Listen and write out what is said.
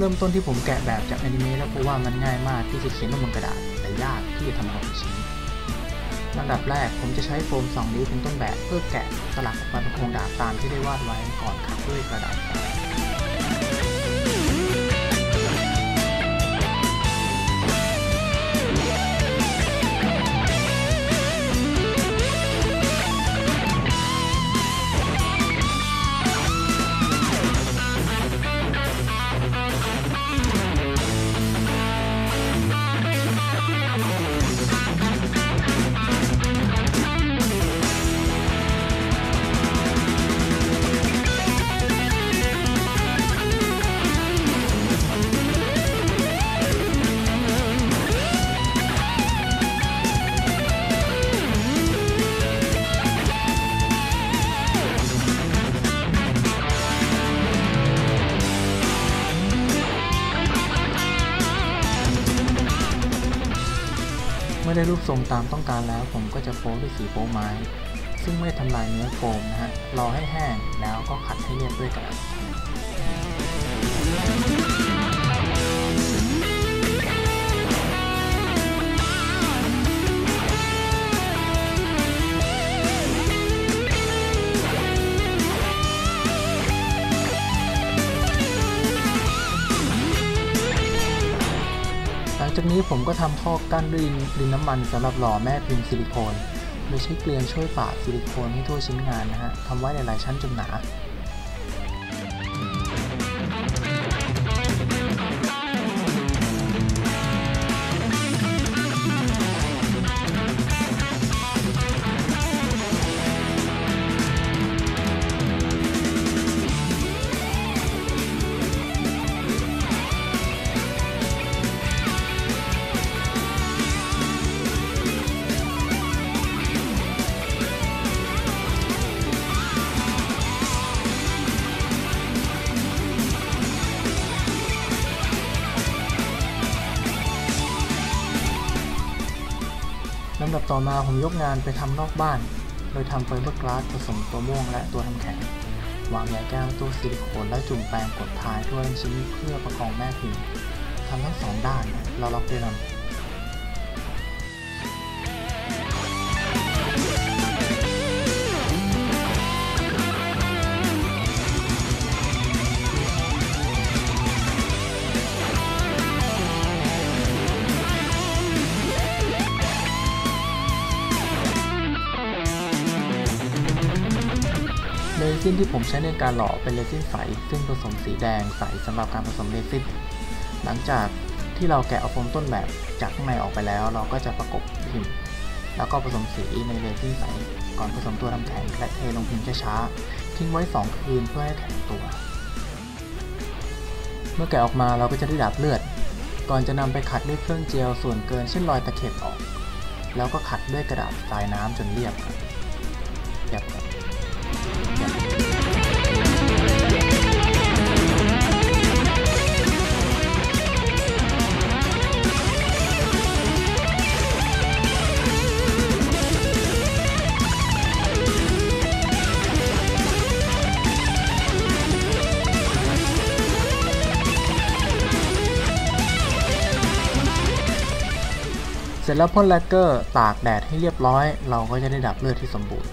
เริ่มต้นที่ผมแกะแบบจากอนิเมะแล้วเพราะว่ามันง่ายมากที่จะเขียนลงบนกระดาษ แต่ยากที่จะทำออกเป็นชิ้นลำดับแรกผมจะใช้โฟม2นิ้วเป็นต้นแบบเพื่อแกะสลักออกมาเป็นโครงดาบตามที่ได้วาดไว้ก่อนขับด้วยกระดาษ มื่อได้รูปทรงตามต้องการแล้ว ผมก็จะโป๊ด้วยสีโป๊ไม้ ซึ่งไม่ทำลายเนื้อโฟมนะฮะรอให้แห้งแล้วก็ขัดให้เรียบด้วยกระดาษ จากนี้ผมก็ทำท่อกั้นด้วยดินน้ำมันสำหรับหล่อแม่พิมพ์ซิลิโคนโดยใช้เกลียนช่วยปาดซิลิโคนให้ทั่วชิ้นงานนะฮะทำไว้หลายๆชั้นจนหนาำดับต่อมาผมยกงานไปทำนอกบ้าน โดยทำไฟเบอร์กลาสผสมตัวม่วงและตัวทำแข็ง วางใยแก้วตู้ซิลิโคนและจุ่มแปรงกดทายทั่วทั้งชิ้นเพื่อประคองแม่พิมพ์ทำทั้งสองด้านเราล็อกด้วยลำ เรซินที่ผมใช้ในการหล่อเป็นเรซินใส ซึ่งผสมสีแดงใสสำหรับการผสมเรซินหลังจากที่เราแกะเอาโฟมต้นแบบจากข้างในออกไปแล้ว เราก็จะประกบพิมพ์ แล้วก็ผสมสีในเรซินใส ก่อนผสมตัวน้ำแข็งและเทลงพิมพ์ช้าๆทิ้งไว้ 2 คืนเพื่อให้แข็งตัว เมื่อแกะออกมาเราก็จะได้ดับเลือด ก่อนจะนำไปขัดด้วยเครื่องเจลส่วนเกินเช่นรอยตะเข็บออก แล้วก็ขัดด้วยกระดาษทรายน้ำจนเรียบครับเรียบครับเรียบ เสร็จแล้วพ่นแลกเกอร์ตากแดดให้เรียบร้อย เราก็จะได้ดับเลือดที่สมบูรณ์